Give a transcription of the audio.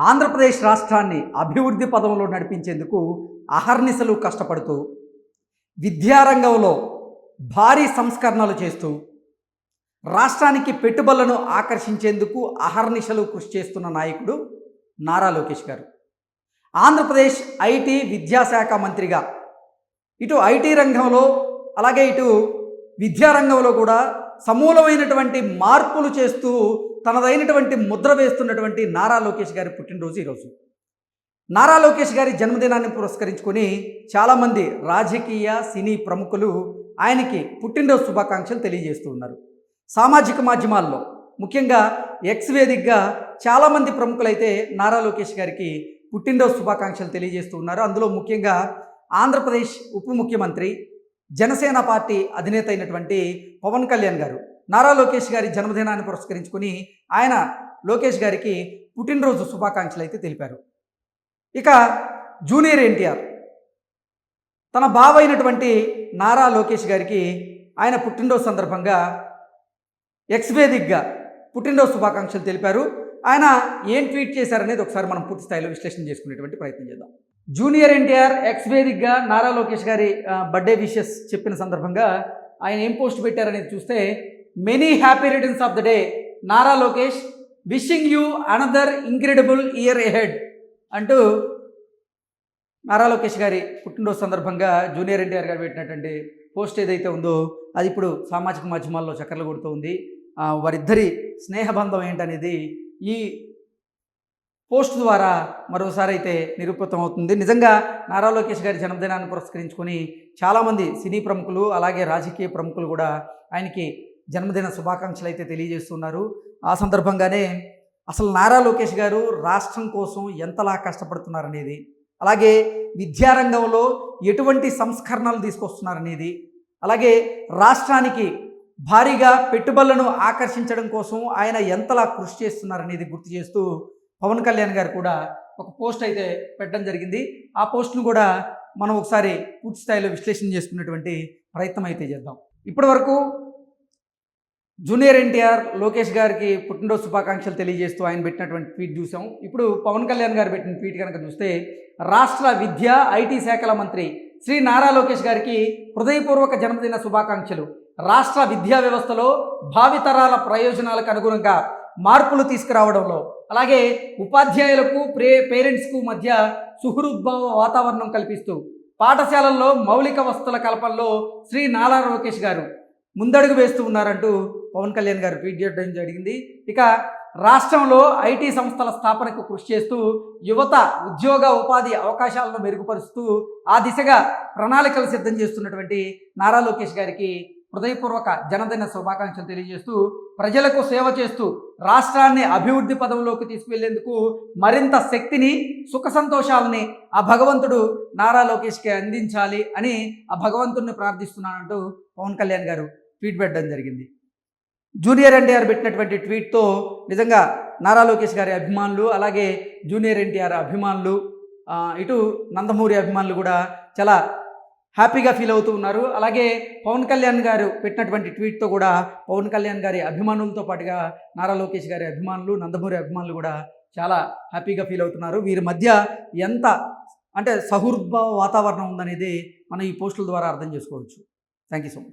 ఆంధ్రప్రదేశ్ రాష్ట్రాన్ని అభివృద్ధి పదంలో నడిపించేందుకు అహర్నిశలు కష్టపడుతూ విద్యారంగంలో భారీ సంస్కరణలు చేస్తూ రాష్ట్రానికి పెట్టుబడులను ఆకర్షించేందుకు అహర్నిశలు కృషి చేస్తున్న నాయకుడు నారా లోకేష్ గారు. ఆంధ్రప్రదేశ్ ఐటీ విద్యాశాఖ మంత్రిగా ఇటు ఐటీ రంగంలో అలాగే ఇటు విద్యారంగంలో కూడా సమూలమైనటువంటి మార్పులు చేస్తూ తనదైనటువంటి ముద్ర వేస్తున్నటువంటి నారా లోకేష్ గారి పుట్టినరోజు ఈరోజు. నారా లోకేష్ గారి జన్మదినాన్ని పురస్కరించుకొని చాలామంది రాజకీయ సినీ ప్రముఖులు ఆయనకి పుట్టినరోజు శుభాకాంక్షలు తెలియజేస్తూ ఉన్నారు. సామాజిక మాధ్యమాల్లో ముఖ్యంగా ఎక్స్ వేదికగా చాలామంది ప్రముఖులైతే నారా లోకేష్ గారికి పుట్టినరోజు శుభాకాంక్షలు తెలియజేస్తూ ఉన్నారు. అందులో ముఖ్యంగా ఆంధ్రప్రదేశ్ ఉప ముఖ్యమంత్రి జనసేన పార్టీ అధినేత అయినటువంటి పవన్ కళ్యాణ్ గారు. నారా లోకేష్ గారి జన్మదినాన్ని పురస్కరించుకొని ఆయన లోకేష్ గారికి పుట్టినరోజు శుభాకాంక్షలు అయితే తెలిపారు. ఇక జూనియర్ ఎన్టీఆర్ తన బావ అయినటువంటి నారా లోకేష్ గారికి ఆయన పుట్టినరోజు సందర్భంగా ఎక్స్ వేదిక్గా పుట్టినరోజు శుభాకాంక్షలు తెలిపారు. ఆయన ఏం ట్వీట్ చేశారనేది ఒకసారి మనం పూర్తి స్థాయిలో విశ్లేషణ చేసుకునేటువంటి ప్రయత్నం చేద్దాం. జూనియర్ ఎన్టీఆర్ ఎక్స్ వేదిక్గా నారా లోకేష్ గారి బర్త్డే విషెస్ చెప్పిన సందర్భంగా ఆయన ఏం పోస్ట్ పెట్టారనేది చూస్తే many happy returns of the day Nara Lokesh wishing you another incredible year ahead అంటూ నారా లోకేష్ గారి పుట్టినరోజు సందర్భంగా జూనియర్ ఎన్టీఆర్ గారు పెట్టినటువంటి పోస్ట్ ఏదైతే ఉందో అది ఇప్పుడు సామాజిక మాధ్యమాల్లో చక్కర్లు కొడుతూ ఉంది. వారిద్దరి స్నేహబంధం ఏంటనేది ఈ పోస్ట్ ద్వారా మరోసారి అయితే నిరూపితం అవుతుంది. నిజంగా నారా లోకేష్ గారి జన్మదినాన్ని పురస్కరించుకొని చాలామంది సినీ ప్రముఖులు అలాగే రాజకీయ ప్రముఖులు కూడా ఆయనకి జన్మదిన శుభాకాంక్షలు అయితే తెలియజేస్తున్నారు. ఆ సందర్భంగానే అసలు నారా లోకేష్ గారు రాష్ట్రం కోసం ఎంతలా కష్టపడుతున్నారనేది అలాగే విద్యారంగంలో ఎటువంటి సంస్కరణలు తీసుకొస్తున్నారనేది అలాగే రాష్ట్రానికి భారీగా పెట్టుబడులను ఆకర్షించడం కోసం ఆయన ఎంతలా కృషి చేస్తున్నారనేది గుర్తు చేస్తూ పవన్ కళ్యాణ్ గారు కూడా ఒక పోస్ట్ అయితే పెట్టడం జరిగింది. ఆ పోస్ట్ను కూడా మనం ఒకసారి పూర్తి స్థాయిలో విశ్లేషణ చేసుకునేటువంటి ప్రయత్నం అయితే చేద్దాం. ఇప్పటి వరకు జూనియర్ ఎన్టీఆర్ లోకేష్ గారికి పుట్టినరోజు శుభాకాంక్షలు తెలియజేస్తూ ఆయన పెట్టినటువంటి ట్వీట్ చూసాం. ఇప్పుడు పవన్ కళ్యాణ్ గారు పెట్టిన ట్వీట్ కనుక చూస్తే రాష్ట్ర విద్య ఐటీ శాఖల మంత్రి శ్రీ నారా లోకేష్ గారికి హృదయపూర్వక జన్మదిన శుభాకాంక్షలు. రాష్ట్ర విద్యా వ్యవస్థలో భావితరాల ప్రయోజనాలకు అనుగుణంగా మార్పులు తీసుకురావడంలో అలాగే ఉపాధ్యాయులకు ప్రే పేరెంట్స్కు మధ్య సుహృద్భావ వాతావరణం కల్పిస్తూ పాఠశాలల్లో మౌలిక వసతుల కల్పనలో శ్రీ నారా లోకేష్ గారు ముందడుగు వేస్తూ ఉన్నారంటూ పవన్ కళ్యాణ్ గారు ట్వీట్ చేయడం జరిగింది. ఇక రాష్ట్రంలో ఐటీ సంస్థల స్థాపనకు కృషి చేస్తూ యువత ఉద్యోగ ఉపాధి అవకాశాలను మెరుగుపరుస్తూ ఆ దిశగా ప్రణాళికలు సిద్ధం చేస్తున్నటువంటి నారా లోకేష్ గారికి హృదయపూర్వక జనదిన శుభాకాంక్షలు తెలియజేస్తూ ప్రజలకు సేవ చేస్తూ రాష్ట్రాన్ని అభివృద్ధి పదంలోకి తీసుకువెళ్ళేందుకు మరింత శక్తిని సుఖ సంతోషాలని ఆ భగవంతుడు నారా లోకేష్కి అందించాలి అని ఆ భగవంతుడిని ప్రార్థిస్తున్నానంటూ పవన్ కళ్యాణ్ గారు ట్వీట్ పెట్టడం జరిగింది. జూనియర్ ఎన్టీఆర్ పెట్టినటువంటి ట్వీట్తో నిజంగా నారా లోకేష్ గారి అభిమానులు అలాగే జూనియర్ ఎన్టీఆర్ అభిమానులు ఇటు నందమూరి అభిమానులు కూడా చాలా హ్యాపీగా ఫీల్ అవుతూ ఉన్నారు. అలాగే పవన్ కళ్యాణ్ గారు పెట్టినటువంటి ట్వీట్తో కూడా పవన్ కళ్యాణ్ గారి అభిమానులతో పాటుగా నారా లోకేష్ గారి అభిమానులు నందమూరి అభిమానులు కూడా చాలా హ్యాపీగా ఫీల్ అవుతున్నారు. వీరి మధ్య ఎంత అంటే సహృద్భావ వాతావరణం ఉందనేది మనం ఈ పోస్టుల ద్వారా అర్థం చేసుకోవచ్చు. Thank you so much.